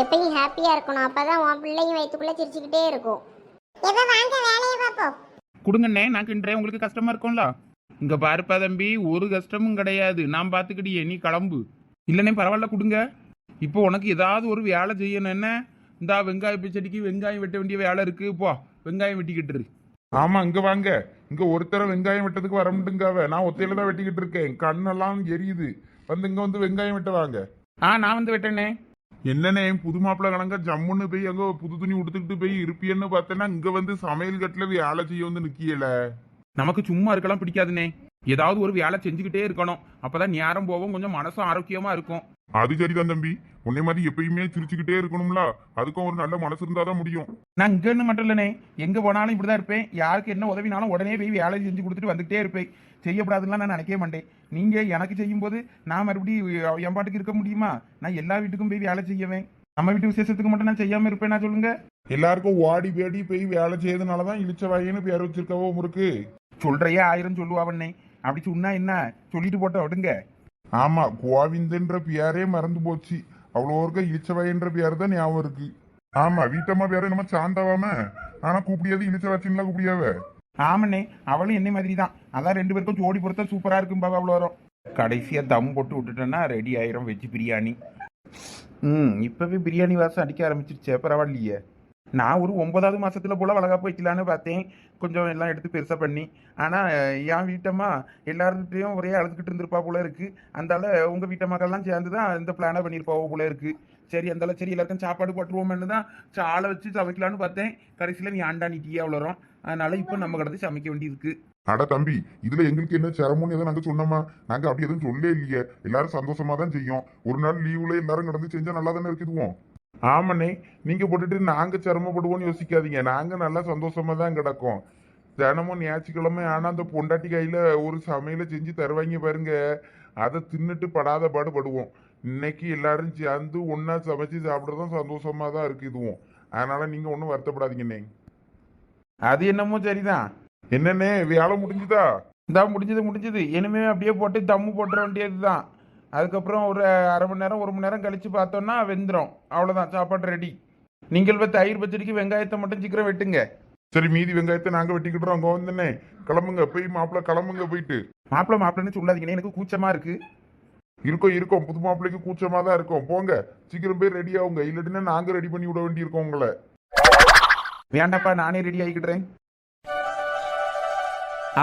எப்பயும் ஹாப்பியா இருக்கணும். அப்பதான் உன் பிள்ளையும் வயிற்றுக்குள்ள சிரிச்சுக்கிட்டே இருக்கும். எப்ப வாங்க வேலையை பார்ப்போம். கொடுங்கண்ணே நான் கிண்டுறேன். உங்களுக்கு கஷ்டமா இருக்கும்ல? இங்க பாருப்பா தம்பி ஒரு கஷ்டமும் கிடையாது. நான் பார்த்துக்கிட்டியே நீ கிளம்பு. இல்லைண்ணே பரவாயில்ல கொடுங்க. இப்போ உனக்கு ஏதாவது ஒரு வேலை செய்யணும் என்ன? இந்தா வெங்காய பச்சடிக்கு வெங்காயம் வெட்ட வேண்டிய வேலை இருக்கு. போ வெங்காயம் வெட்டிக்கிட்டு இரு. ஆமா இங்க வாங்க. இங்க ஒருத்தர வெங்காயம் வெட்டதுக்கு வர முடியுங்காவ நான் ஒத்தையில தான் வெட்டிக்கிட்டு இருக்கேன். கண்ணெல்லாம் எரியுது. வந்து இங்க வந்து வெங்காயம் வெட்ட வாங்க. ஆ நான் வந்து வெட்டண்ணே. என்னண்ணே புது மாப்பிள்ள கணக்கா ஜம்முன்னு போய் அங்க புது துணி உடுத்துக்கிட்டு போய் இருப்பியன்னு பார்த்தேன்னா இங்க வந்து சமையல் கட்டுல வேலை செய்ய வந்து நிக்கியல. நமக்கு சும்மா இருக்கலாம் பிடிக்காதுண்ணே. ஏதாவது ஒரு வேலை செஞ்சுக்கிட்டே இருக்கணும். அப்பதான் நேரம் போகும் கொஞ்சம் மனசும் ஆரோக்கியமா இருக்கும். அது சரிதான் தம்பி. உன்னை மாதிரி எப்பயுமே சிரிச்சுக்கிட்டே இருக்கணும்ல. அதுக்கும் ஒரு நல்ல மனசு இருந்தாதான் முடியும். நான் இங்கன்னு மட்டும் இல்லைண்ணே. எங்க போனாலும் இப்படிதான் இருப்பேன். யாருக்கு என்ன உதவினாலும் உடனே போய் வேலை செஞ்சு கொடுத்துட்டு வந்துகிட்டே இருப்பேன். செய்யப்படாதுன்னா நான் நினைக்கவே மாட்டேன். நீங்க எனக்கு செய்யும்போது நான் மறுபடியும் என் பாட்டுக்கு இருக்க முடியுமா? நான் எல்லா வீட்டுக்கும் போய் வேலை செய்யவேன் நம்ம வீட்டு விசேஷத்துக்கு மட்டும் நான் செய்யாம இருப்பேன் நான் சொல்லுங்க? எல்லாருக்கும் ஓடி பேடி போய் வேலை செய்யறதுனாலதான் இழிச்ச வாயின்னு பேர் வச்சிருக்கவோ முறுக்கு? சொல்றையே ஆயிரம் சொல்லுவாவண்ணே. அப்படி சொன்னா என்ன? சொல்லிட்டு போட்ட விடுங்க. ஆமா கோவிந்தன்ற பேரே மறந்து போச்சு. அவ்வளோ இருக்க இழிச்சவாயின்ற பேர் தான் ஞாபகம் இருக்கு. ஆமா வீட்டம்மா பேரு நம்ம சாந்தாவாம. ஆனா கூப்பிடியாது இழிச்ச வச்சுலாம் கூப்பிடியாவ? ஆமண்ணே அவளும் என்னை மாதிரி தான் அதான் ரெண்டு பேருக்கும் ஜோடி பொறுத்தா சூப்பரா இருக்கும் பாவா அவ்வளோ வரும் கடைசியா தம் போட்டு விட்டுட்டேன்னா ரெடி ஆயிரும் வெஜ் பிரியாணி. ம் இப்பவே பிரியாணி வாசம் அடிக்க ஆரம்பிச்சிருச்சே பரவாயில்லையே. நான் ஒரு ஒன்பதாவது மாசத்துல போல வளகாப்பு வைக்கலான்னு பார்த்தேன். கொஞ்சம் எல்லாம் எடுத்து பெருசா பண்ணி. ஆனா என் வீட்டம்மா எல்லார்கிட்டையும் ஒரே அழுதுகிட்டு இருந்திருப்பா போல இருக்கு. அந்தால உங்க வீட்டம்மாக்கள்லாம் சேர்ந்து தான் இந்த பிளானை பண்ணியிருப்பா போல இருக்கு. சரி அந்தால சரி எல்லாருக்கும் சாப்பாடு போட்டுருவோம்னு தான் ஆளை வச்சு சமைக்கலான்னு பார்த்தேன். கடைசியில் நீ ஆண்டா நீ டீயா வளரும். அதனால இப்போ நம்ம கடந்து சமைக்க வேண்டியிருக்கு. அட தம்பி இதுல எங்களுக்கு என்ன சிரமம்னு எதுவும் நாங்க சொன்னோமா? நாங்க அப்படி எதுவும் சொல்லே இல்லையே. எல்லாரும் சந்தோஷமா தான் செய்யும். ஒரு நாள் லீவுல எல்லாரும் கடந்து செஞ்சா நல்லா தானே இருக்குதுவோம் ஆமாண்ணே நீங்கள் போட்டுட்டு நாங்கள் சிரமப்படுவோம்னு யோசிக்காதீங்க. நாங்கள் நல்லா சந்தோஷமாக தான் கிடக்கோம். தினமும் ஞாயிற்றுக்கிழமை ஆனால் அந்த பொண்டாட்டி கையில் ஒரு சமையலை செஞ்சு தருவாங்க பாருங்க. அதை தின்னுட்டு படாத பாடுபடுவோம். இன்னைக்கு எல்லாரும் சேர்ந்து ஒன்றா சமைச்சு சாப்பிட்றதும் சந்தோஷமாக தான் இருக்கு இதுவும். அதனால் நீங்கள் ஒன்றும் வருத்தப்படாதீங்கண்ணே. அது என்னமோ சரிதான். என்னண்ணே வேலை முடிஞ்சுதா? இந்தா முடிஞ்சது முடிஞ்சது. இனிமே அப்படியே போட்டு தம்மு போட்டுற வேண்டியது தான் அதுக்கப்புறம் ஒரு அரை மணி நேரம் ஒரு மணி நேரம் கழிச்சு பார்த்தோம்னா வெந்துடும் அவ்வளோதான் சாப்பாடு ரெடி நீங்கள் இப்போ தயிர் பச்சடிக்கு வெங்காயத்தை மட்டும் சீக்கிரம் வெட்டுங்க. சரி மீதி வெங்காயத்தை நாங்க வெட்டிக்கிட்டுறோம். அங்க வந்தனே கிளம்புங்க போய் மாப்பிள்ள கிளம்புங்க போயிட்டு. மாப்பிள மாப்பிள்ளன்னு சொல்லாதீங்கண்ணே எனக்கு கூச்சமா இருக்கு. இருக்கோம் இருக்கோம். புது மாப்பிள்ளைக்கு கூச்சமா தான் இருக்கும். போங்க சீக்கிரம் போய் ரெடி ஆகுங்க. இல்லாட்டினா நாங்க ரெடி பண்ணி விட வேண்டியிருக்கோம் உங்களை. வேண்டாப்பா நானே ரெடி ஆகிக்கிடுறேன்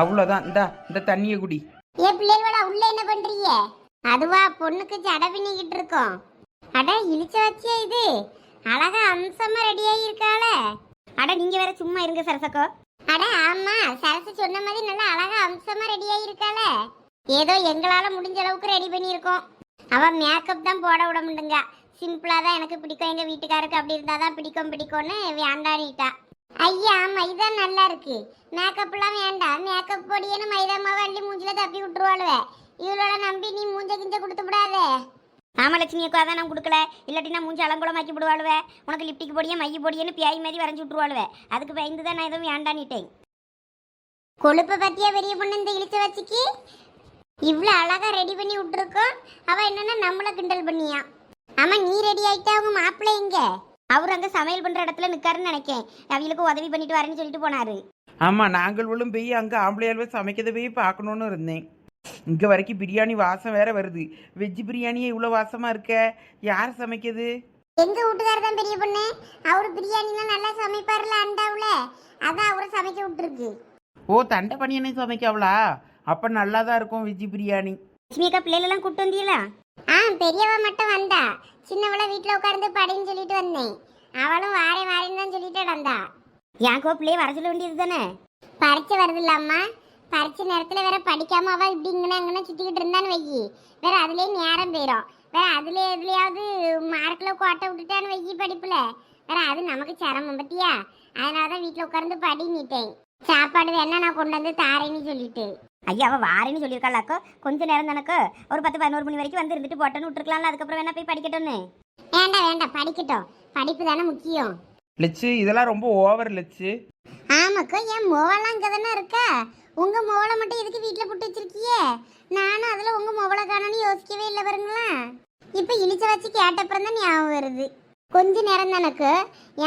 அவ்வளோதான் இந்தா இந்த தண்ணியை குடி. ஏ பிள்ளைகளோட உள்ள என்ன பண்றீங்க? அதுவா பொண்ணுக்கு ஜட பின்னிக்கிட்டு இருக்கோம். அட இழிச்ச வச்சியா இது? அழகா அம்சமா ரெடி ஆகியிருக்காள. அட நீங்க வேற சும்மா இருங்க சரசக்கோ. அட ஆமா சரசு சொன்ன மாதிரி நல்லா அழகா அம்சமா ரெடி ஆகியிருக்காள. ஏதோ எங்களால முடிஞ்ச அளவுக்கு ரெடி பண்ணியிருக்கோம். அவ மேக்கப் தான் போட விட முடியுங்க. சிம்பிளா தான் எனக்கு பிடிக்கும். எங்க வீட்டுக்காருக்கு அப்படி இருந்தாதான் பிடிக்கும் பிடிக்கும்னு வேண்டானிட்டா. ஐயா மைதா நல்லா இருக்கு. மேக்கப்லாம் வேண்டாம் மேக்கப் பொடியன்னு மைதா மாவை அள்ளி மூஞ்சில தப்பி விட்டுருவாளுவே. இவளோட நம்பி நீ மூஞ்ச கிஞ்ச கொடுத்து விடாதே. ஆமா லட்சுமி அக்கா தான் நான் கொடுக்கல. இல்லாட்டி நான் மூஞ்சி அலங்குளமாக்கி விடுவாளுவே. உனக்கு லிப்டிக் பொடியே மைய பொடியன்னு பியாய் மாதிரி வரைஞ்சி விட்டுருவாளுவே. அதுக்கு பயந்து தான் நான் எதுவும் வேண்டான்னுட்டேன். கொழுப்பை பத்தியா பெரிய பொண்ணு இந்த இழிச்ச வச்சுக்கி? இவ்வளோ அழகா ரெடி பண்ணி விட்டுருக்கோம். அவ என்னன்னா நம்மள கிண்டல் பண்ணியா. ஆமா நீ ரெடி ஆயிட்டா அவங்க மாப்பிள்ளை எங்க? அவர் அங்க சமையல் பண்ற இடத்துல நிக்காருன்னு நினைக்கேன். அவங்களுக்கு உதவி பண்ணிட்டு வரேன்னு சொல்லிட்டு போனாரு. ஆமாம் நாங்களும் போய் அங்கே ஆம்பளையால்வே சமைக்கிறத போய் பார்க்கணுன்னு இருந்தேன். இங்கே வரைக்கும் பிரியாணி வாசம் வேற வருது. வெஜ் பிரியாணியே இவ்வளோ வாசமாக இருக்க? யார் சமைக்கிறது? எங்க வீட்டுக்காரர் தான் பெரிய பொண்ணு? அவரு பிரியாணிலாம் நல்லா சமைப்பாருல அண்டாவுல? அதான் அவரை சமைக்க விட்டுருக்கு. ஓ தண்டை பணியனே சமைக்கவளா? அப்போ நல்லா தான் இருக்கும் வெஜ் பிரியாணி. லட்சுமி அக்கா பிள்ளைகளெல்லாம் கூட்டு வந்தீங்களா? ஆ பெரியவ மட்டும் வந்தா. சின்னவள வீட்டில் உட்கார்ந்து படின்னு சொல்லிட்டு வந்தேன். அவளும் வாரேன் வாரேன்னு தான் சொல்லிட்டு நடந்தா. யாக்கோ பிள்ளைய வர சொல்ல வேண்டியது தானே? பரீட்சை வருது இல்லாமா பரீட்சை நேரத்தில் வேற படிக்காம அவ இப்படி இங்கே அங்கே சுற்றிக்கிட்டு இருந்தான்னு வையி. வேற அதுலேயே நேரம் போயிடும் வேற அதுல எதுலையாவது மார்க்கில் கோட்டை விட்டுட்டான்னு வையி படிப்புல. வேற அது நமக்கு சிரமம் பத்தியா? அதனால தான் வீட்டில் உட்கார்ந்து படி நீட்டேன். சாப்பாடு வேணா நான் கொண்டு வந்து தாரேன்னு சொல்லிட்டு. ஐயா அவ வாரேன்னு சொல்லியிருக்காளாக்கோ கொஞ்ச நேரம் தானக்கோ? ஒரு பத்து பதினோரு மணி வரைக்கும் வந்து இருந்துட்டு போட்டோன்னு விட்டுருக்கலாம்ல அதுக்கப்புறம் வேணா போய் படிக்கட்டும்னு. வேண்டாம் வேண்டாம் படிக்கட்டும். படிப்பு தானே முக்கியம். லட்சு இதெல்லாம் ரொம்ப ஓவர் லட்சு ஆமாக்கா என் மோவெல்லாம் இங்கே தானே இருக்கா? உங்க மோவலை மட்டும் எதுக்கு வீட்டில் போட்டு வச்சிருக்கியே? நானும் அதில் உங்க மோவலை காணோன்னு யோசிக்கவே இல்லை பாருங்களா இப்போ இழிச்ச வச்சு கேட்டப்புறம் தான் ஞாபகம் வருது. கொஞ்ச நேரம் தனக்கு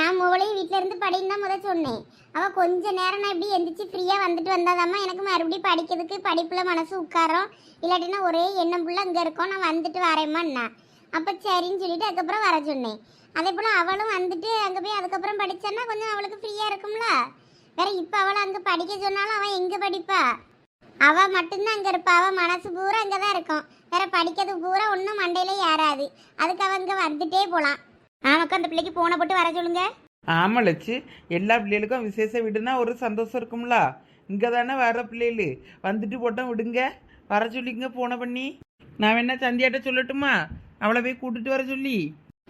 என் மூளையும் வீட்டில இருந்து படின்னு தான் முத சொன்னேன். அவள் கொஞ்ச நேரம் நான் இப்படி எந்திரிச்சு ஃப்ரீயாக வந்துட்டு வந்தாதாம்மா எனக்கு மறுபடியும் படிக்கிறதுக்கு படிப்பில் மனசு உட்காரோம். இல்லாட்டினா ஒரே எண்ணம் புள்ள இங்கே இருக்கோம் நான் வந்துட்டு வரேம்மாண்ணா அப்போ சரின்னு சொல்லிட்டு அதுக்கப்புறம் வர சொன்னேன். அதே போல் அவளும் வந்துட்டு அங்கே போய் அதுக்கப்புறம் படித்தான்னா கொஞ்சம் அவளுக்கு ஃப்ரீயாக இருக்கும்ல? வேற இப்போ அவளை அங்கே படிக்க சொன்னாலும் அவன் எங்கே படிப்பா? அவள் மட்டும்தான் அங்கே இருப்பா. அவள் மனசு பூரா அங்கே தான் இருக்கும். வேற படிக்கிறது பூரா ஒன்றும் மண்டையில ஏறாது. அதுக்கு அவன் இங்கே வந்துட்டே போகலாம் ஆமாக்கா அந்த பிள்ளைக்கு போன போட்டு வர சொல்லுங்க. ஆமாம் லட்சு. எல்லா பிள்ளைகளுக்கும் விசேஷ வீடுனா ஒரு சந்தோஷம் இருக்கும்ல. இங்கே தானே வர பிள்ளைகளு. வந்துட்டு போட்டோம் விடுங்க. வர சொல்லிங்க போன பண்ணி. நான் வேணா சந்தியாட்ட சொல்லட்டுமா? அவளை போய் கூட்டிட்டு வர சொல்லி.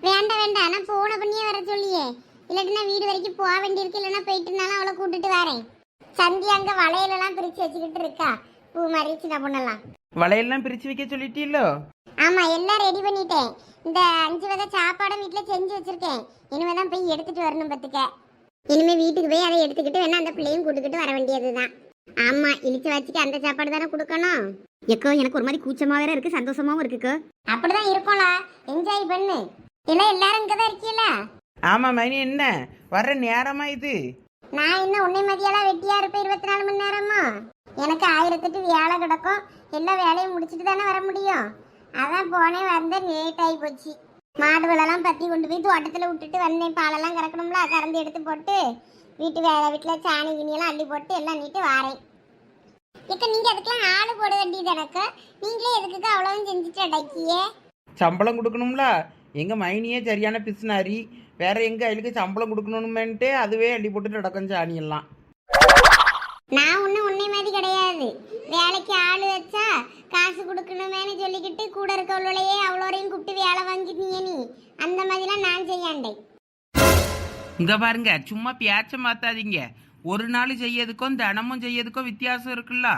வேண்டாம் வேண்டாம். நான் போன பண்ணியே வர சொல்லியே. இல்லாட்டி நான் வீடு வரைக்கும் போக வேண்டியிருக்கு. இல்லைன்னா போயிட்டுனாலும் அவளை கூட்டிட்டு வரேன். சந்தி அங்க வளையலெல்லாம் பிரிச்சு வச்சுக்கிட்டு இருக்கா. பூ மாதிரி சின்ன பொண்ணெல்லாம். வளையல்லாம் பிரித்து வைக்க சொல்லிட்டீங்களோ ஆமா எல்லாம் ரெடி பண்ணிட்டேன். இந்த அஞ்சு வகை சாப்பாடும் வீட்டுல செஞ்சு வச்சிருக்கேன். இனிமே தான் போய் எடுத்துட்டு வரணும் பத்துக்க. இனிமே வீட்டுக்கு போய் அதை எடுத்துக்கிட்டு வேணா அந்த பிள்ளையும் கூட்டுக்கிட்டு வர வேண்டியதுதான். ஆமா இழிச்சு வச்சுட்டு அந்த சாப்பாடு தானே கொடுக்கணும். எக்கோ எனக்கு ஒரு மாதிரி கூச்சமாக வேற இருக்கு சந்தோஷமாவும் இருக்குக்கோ அப்படிதான் இருக்கும்ல. என்ஜாய் பண்ணு. இல்ல எல்லாரும் இங்கதான் இருக்கீங்களா ஆமாம் மைனி என்ன? வர்ற நேரமா இது? நான் இன்னும் உன்னை மதியெல்லாம் வெட்டியா இருப்பேன் இருபத்தி நாலு மணி நேரமா? எனக்கு ஆயிரத்தெட்டு வேலை கிடக்கும். எல்லா வேலையும் முடிச்சிட்டு தானே வர முடியும். அதான் போனேன் வந்த லேட் ஆகி போச்சு. மாடுகளெல்லாம் பத்தி கொண்டு போய் தோட்டத்தில் விட்டுட்டு வந்தேன். பாலெல்லாம் கறக்கணும்ல கறந்து எடுத்து போட்டு வீட்டு வேலை வீட்டில் சாணி கிணியெல்லாம் அள்ளி போட்டு எல்லாம் நீட்டு வாரேன். இக்க நீங்க அதுக்கெல்லாம் ஆளு போட வேண்டியது எனக்கு. நீங்களே எதுக்கு அவ்வளவும் செஞ்சுட்டு அடக்கியே? சம்பளம் கொடுக்கணும்ல? எங்கள் மைனியே சரியான பிசுனாரி. வேற எங்க அயலுக்கு சம்பளம் கொடுக்கணுமேன்ட்டு அதுவே அள்ளி போட்டுட்டு நடக்கும் சாணி எல்லாம். நான் ஒன்றும் உன்னை மாதிரி கிடையாது. வேலைக்கு ஆள் வச்சா காசு கொடுக்கணுமேனு சொல்லிக்கிட்டு கூட இருக்கவளையே அவ்வளோரையும் கூப்பிட்டு வேலை வாங்கிட்டீங்க நீ. அந்த மாதிரிலாம் நான் செய்யாண்டேன் இங்க பாருங்க சும்மா பேச்ச மாத்தாதீங்க. ஒரு நாள் செய்யறதுக்கும் தினமும் செய்யறதுக்கும் வித்தியாசம் இருக்குல்ல?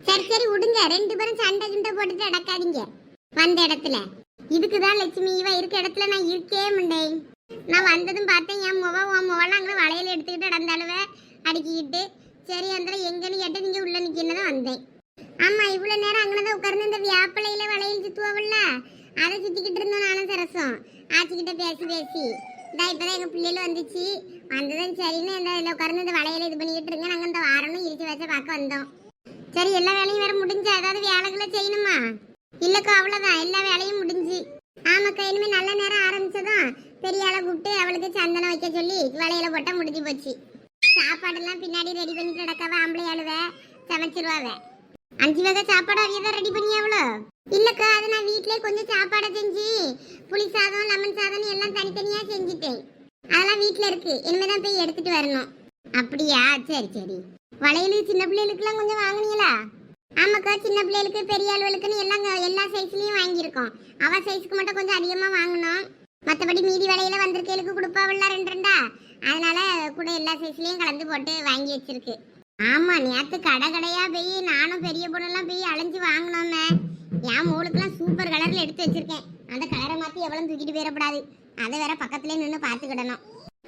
சரி சரி விடுங்க. ரெண்டு பேரும் சண்டை கிண்டை போட்டுட்டு அடக்காதீங்க வந்த இடத்துல. இதுக்கு தான் லட்சுமி இவ இருக்க இடத்துல நான் இருக்கே முண்டேன் நான் வந்ததும் பார்த்தேன் என் முவ உன் முவெல்லாம் அங்கே வளையல் எடுத்துக்கிட்டு நடந்தாலுவ அடுக்கிக்கிட்டு சரி அந்த எங்கன்னு கேட்டு நீங்கள் உள்ள நிற்கணும் தான் வந்தேன். ஆமா இவ்வளவு நேரம் அங்கனதான் உட்கார்ந்து இந்த வியாப்பலையில வளையல் சுத்துவாவில்ல? அதை சுத்திக்கிட்டு இருந்தோம் நானும் சரசம். ஆச்சிக்கிட்ட பேசி பேசி. இதா இப்பதான் எங்க பிள்ளைகள் வந்துச்சு. வந்ததும் சரின்னு இந்த உட்கார்ந்து இந்த வளையல இது பண்ணிக்கிட்டு இருங்க நாங்கள் இந்த வாரமும் இடிச்சு வச்ச பார்க்க வந்தோம். சரி எல்லா வேலையும் வேற முடிஞ்சா ஏதாவது வேலைகளை செய்யணுமா? இல்லக்கா அவ்வளவுதான். எல்லா வேலையும் முடிஞ்சு. ஆமாக்கா இனிமே நல்ல நேரம் ஆரம்பிச்சதும் பெரிய ஆளை கூப்பிட்டு அவளுக்கு சந்தனம் வைக்க சொல்லி வளையல போட்டா முடிஞ்சு போச்சு. சாப்பாடெல்லாம் பின்னாடி ரெடி பண்ணிட்டு நடக்காவ ஆம்பளை ஆளுவ சமைச்சிருவாவே. அஞ்சு வகை சாப்பாடு அவிய தான் ரெடி பண்ணியா அவ்வளோ இல்லக்கா அது நான் வீட்லயே கொஞ்சம் சாப்பாடை செஞ்சு புளி சாதம் லெமன் சாதம் எல்லாம் தனித்தனியா செஞ்சுட்டேன். அதெல்லாம் வீட்ல இருக்கு. இனிமேதான் போய் எடுத்துட்டு வரணும். அப்படியா? சரி சரி. வளையல் சின்ன பிள்ளைகளுக்குலாம் கொஞ்சம் வாங்குனீங்களா? ஆமாக்கா சின்ன பிள்ளைகளுக்கு பெரிய ஆளுகளுக்குன்னு எல்லாம் எல்லா சைஸ்லயும் வாங்கியிருக்கோம். அவ சைஸ்க்கு மட்டும் கொஞ்சம் அதிகமா வாங்கினோம் மற்றபடி மீதி விலையில வந்திருக்கைகளுக்கு கொடுப்பாவில்ல ரெண்டு ரெண்டா? அதனால கூட எல்லா சைஸ்லயும் கலந்து போட்டு வாங்கி வச்சிருக்கு. ஆமா நேத்து கடை கடையா போய் நானும் பெரிய பொண்ணெல்லாம் போய் அலைஞ்சு வாங்கினோமே. என் மூளுக்கெல்லாம் சூப்பர் கலர்ல எடுத்து வச்சிருக்கேன். அந்த கலரை மாத்தி எவ்வளவு தூக்கிட்டு போயிடக்கூடாது. அதை வேற பக்கத்துலயே நின்று பார்த்துக்கிடணும்.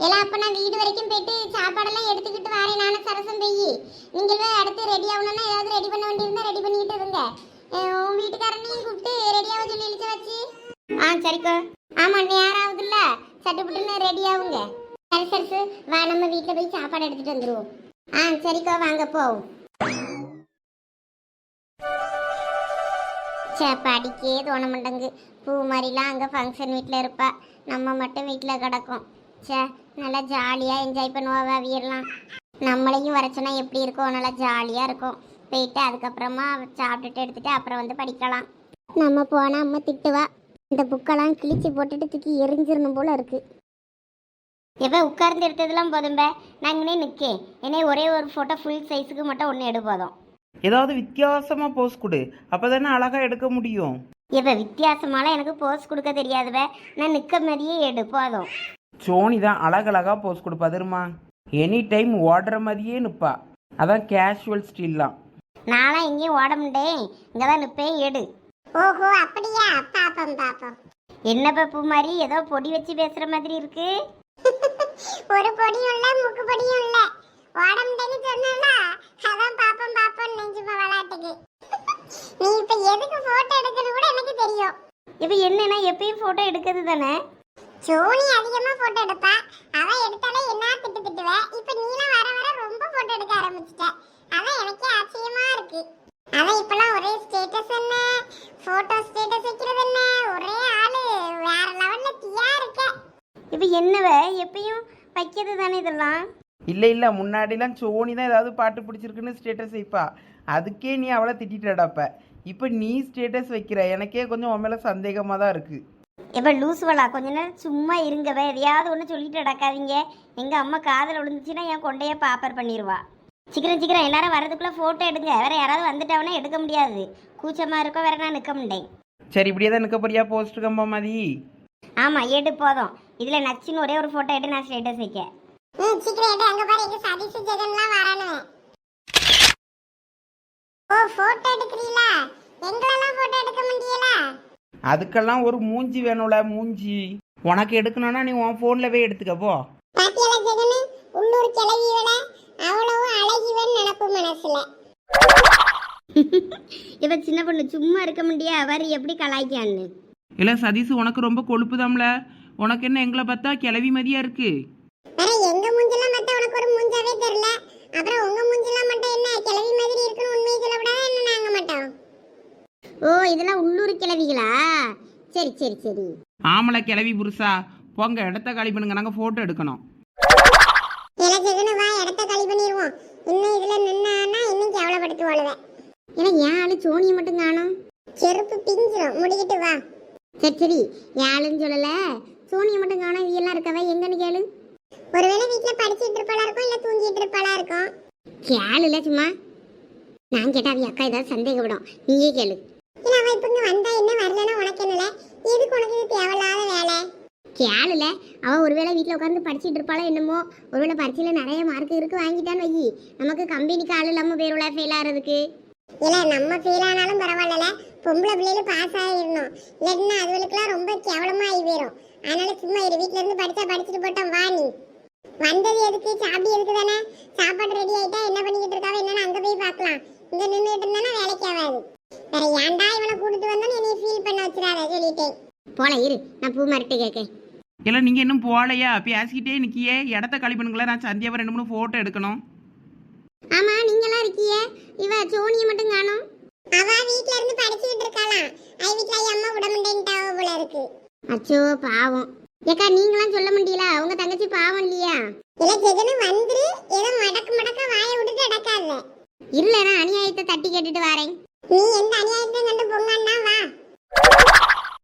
எல்லாம் அப்ப நான் வீடு வரைக்கும் போயிட்டு சாப்பாடெல்லாம் எடுத்துக்கிட்டு வரேன். நானும் சரசம் போய். நீங்களே அடுத்து ரெடி ஆகணும்னா ஏதாவது ரெடி பண்ண வேண்டியிருந்தா ரெடி பண்ணிக்கிட்டு இருங்க. உன் வீட்டுக்காரனையும் கூப்பிட்டு ரெடியாக சொல்லி இழுத்து வச்சு. ஆ சரிக்கா. ஆமா நேரம் ஆகுதுல்ல சட்டு புட்டுன்னு ரெடி ஆகுங்க சரி சரி. வா நம்ம வீட்டில் போய் சாப்பாடு எடுத்துட்டு வந்துருவோம். ஆ சரிக்கா வாங்க போவோம் சே படிக்கே தோண மாட்டேங்கு பூ மாதிரிலாம் அங்கே ஃபங்க்ஷன் வீட்டில் இருப்பா. நம்ம மட்டும் வீட்டில் கிடக்கும். சே நல்லா ஜாலியாக என்ஜாய் பண்ணுவா அவியெல்லாம். நம்மளையும் வரச்சுனா எப்படி இருக்கும்? நல்லா ஜாலியாக இருக்கும். போயிட்டு அதுக்கப்புறமா சாப்பிட்டுட்டு எடுத்துட்டு அப்புறம் வந்து படிக்கலாம். நம்ம போனால் அம்மா திட்டுவா. இந்த புக்கெல்லாம் கிழிச்சு போட்டுட்டு தூக்கி எரிஞ்சிடணும் போல இருக்கு. எப்போ உட்கார்ந்து எடுத்ததெல்லாம் போதும்பே நாங்களே நிற்கேன் என்னை ஒரே ஒரு ஃபோட்டோ ஃபுல் சைஸுக்கு மட்டும் ஒன்று எடு போதும். ஏதாவது வித்தியாசமா போஸ் கொடு. அப்பதானே அழகா எடுக்க முடியும். எப்போ வித்தியாசமாலாம் எனக்கு போஸ் கொடுக்க தெரியாதுவே நான் நிற்க மாதிரியே எடு போதும். சோனி தான் அழகழகா போஸ் கொடுப்பா தெரியுமா? எனி டைம் ஓடுற மாதிரியே நிப்பா. அதான் கேஷுவல் ஸ்டீல்லாம் நான்லாம் எங்கேயும் ஓட முடியேன் இங்கே தான் நிற்பேன் எடு. ஓஹோ அப்படியா? பாப்போம் பாப்போம். என்ன பப்பு மாதிரி ஏதோ பொடி வச்சு பேசுற மாதிரி இருக்கு. ஒரு பொடியும் இல்ல முக்கு பொடியும் இல்ல. முடியும்னு சொன்னா அதான் பாப்போம் பாப்போம் நெஞ்சுமா விளையாட்டுக்கு. நீ இப்ப எதுக்கு போட்டோ எடுக்கிறது கூட எனக்கு தெரியும். இப்போ என்னன்னா எப்பயும் போட்டோ எடுக்கிறது தானே? சோனி அதிகமா போட்டோ எடுப்பா. அவ எடுத்தாலே என்ன திட்டு திட்டுவ? இப்ப நீலாம் வர வர ரொம்ப போட்டோ எடுக்க ஆரம்பிச்சிட்ட. அதான் எனக்கே ஆச்சரியமா இருக்கு அவ இப்பெல்லாம் ஒரே ஸ்டேட்டஸ் என்ன போட்டோ ஸ்டேட்டஸ் வைக்கிறது என்ன ஒரே ஆளு வேற லெவல்ல தீயா இருக்க இப்போ என்னவ எப்பயும் வைக்கிறது தானே இதெல்லாம் இல்லை இல்லை முன்னாடிலாம் சோனி தான் ஏதாவது பாட்டு பிடிச்சிருக்குன்னு ஸ்டேட்டஸ் வைப்பா. அதுக்கே நீ அவளை திட்டிட்டடாப்ப இப்போ நீ ஸ்டேட்டஸ் வைக்கிற எனக்கே கொஞ்சம் உன் மேலே சந்தேகமாக தான் இருக்குது இப்போ லூசுவலா கொஞ்ச நேரம் சும்மா இருங்கவே. எதையாவது ஒன்று சொல்லிட்டு நடக்காதீங்க. எங்கள் அம்மா காதில் விழுந்துச்சுன்னா என் கொண்டையே பாப்பர் பண்ணிடுவா சீக்கிரம் சீக்கிரம். எல்லாரும் வரதுக்குள்ளே ஃபோட்டோ எடுங்க. வேற யாராவது வந்துட்டாங்கன்னா எடுக்க முடியாது. கூச்சமாக இருக்கோ வேற நான் நிற்க முடியேன் சரி இப்படியே தான் நிற்க போறியா போஸ்ட் கம்பா மாதிரி ஆமாம் எடு போதும். இதில் நச்சுன்னு ஒரே ஒரு ஃபோட்டோ எடுத்து நான் ஸ்டேட்டஸ் வைக்க. ம் சீக்கிரம் எடு அங்க பாரு எங்க சதீஷ் ஜெகன்லாம் வரானு ஓ போட்டோ எடுக்கிறீங்களா எங்களெல்லாம் போட்டோ எடுக்க முடியல அதுக்கெல்லாம் ஒரு மூஞ்சி வேணும்ல மூஞ்சி. உனக்கு எடுக்கணும்னா நீ உன் ஃபோனில் போய் எடுத்துக்க போ. பாத்தியல ஜெகனு? உள்ளூர் கிளவி விட அவ்வளவு அழகிவன் நினப்பு மனசுல. இப்போ சின்ன பொண்ணு சும்மா இருக்க முடியா அவர் எப்படி கலாய்க்கான்னு? இல்லை சதீஷ் உனக்கு ரொம்ப கொழுப்புதாம்ல. உனக்கு என்ன எங்களை பார்த்தா கிளவி மதியா இருக்கு? எங்க மூஞ்செல்லாம் பார்த்தா உனக்கு ஒரு மூஞ்சாவே தெரியல? அப்புறம் உங்க மூஞ்செல்லாம் மட்டும் என்ன கிளவி மாதிரி இருக்குன்னு உண்மையை சொல்லக்கூடாது என்ன நாங்க மாட்டோம்? ஓ இதெல்லாம் உள்ளூர் கிழவிகளா? சரி சரி சரி. ஆமலை கிளவி புருஷா போங்க இடத்த காலி பண்ணுங்க. நாங்கள் ஃபோட்டோ எடுக்கணும். இல்ல ஜெகனு வா இடத்த காலி பண்ணிடுவோம் இன்னும் இதுல நின்னான்னா இன்னும் கேவலப்படுத்துவாளுவேன் ஏன்னா ஏன் ஆளு சோனியை மட்டும் காணும். செருப்பு பிஞ்சிரும். முடிக்கிட்டு வா. சரி சரி. ஏழுன்னு சொல்லல? சோனியை மட்டும் காணும். எல்லாம் இருக்கவே எங்கன்னு கேளு. ஒருவேளை வீட்ல படிச்சிட்டு இருப்பாளா இருக்கும் இல்ல தூங்கிட்டு இருப்பாளா இருக்கும் கேளுல சும்மா. நான் கேட்டா அவ அக்கா ஏதாவது சந்தேகப்படும். நீயே கேளு. இல்ல அவ இப்ப இங்க வந்தா என்ன வரலன்னா உனக்கு என்னல? எதுக்கு உனக்கு இது தேவையில்லாத வேலை? கேளுல அவ ஒருவேளை வீட்டில் உட்காந்து படிச்சிட்டு இருப்பாளோ என்னமோ. ஒருவேளை பரீட்சையில் நிறைய மார்க் இருக்கு வாங்கிட்டான்னு வை. நமக்கு கம்பெனிக்கு ஆள் இல்லாமல் போயிருவல ஃபெயில் ஆகிறதுக்கு. இல்ல நம்ம ஃபீல் ஆனாலும் பரவாயில்ல பொம்பளை பிள்ளைல பாஸ் ஆகிடணும் இல்லைன்னா அதுகளுக்குலாம் ரொம்ப கேவலமா ஆகி போயிடும் அதனால சும்மா இரு வீட்ல இருந்து படிச்சா படிச்சுட்டு போட்டோம் வா நீ. வந்தது எதுக்கு? சாப்பிட்டு எதுக்கு தானே சாப்பாடு ரெடி ஆயிட்டா என்ன பண்ணிக்கிட்டு இருக்காவ என்னன்னு அங்க போய் பார்க்கலாம். இங்க நின்றுட்டு இருந்தானா வேலைக்கு ஆகாது. வேற ஏன்டா இவனை கூட்டிட்டு வந்தோன்னு என்னைய ஃபீல் பண்ண வச்சிடாத சொல்லிட்டேன். போல இரு நான் பூ மரட்டு கேட்கேன் இல்லை நீங்கள் இன்னும் போகலையா? பேசிக்கிட்டே நிற்கியே இடத்த காலி பண்ணுங்களேன். நான் சந்தியாவை ரெண்டு மூணு ஃபோட்டோ எடுக்கணும். ஆமா நீங்களாம் இருக்கியே. இவ சோனியை மட்டும் காணும். அவ வீட்ல இருந்து படிச்சுக்கிட்டு இருக்காளாம். ஐ வீட்ல அம்மா விடமுண்டேன்ட்டாவ போல இருக்கு. அச்சோ பாவம். ஏக்கா நீங்களாம் சொல்ல முடியல. உங்க தங்கச்சி பாவம் இல்லையா? இல்ல ஜெகனு வந்துரு. ஏதோ மடக்கு மடக்க வாயை விட்டுட்டு அடக்காத இல்ல நான் அநியாயத்தை தட்டி கேட்டுட்டு வரேன். நீ எந்த அநியாயத்தையும் கண்டு பொங்கன்னா வா.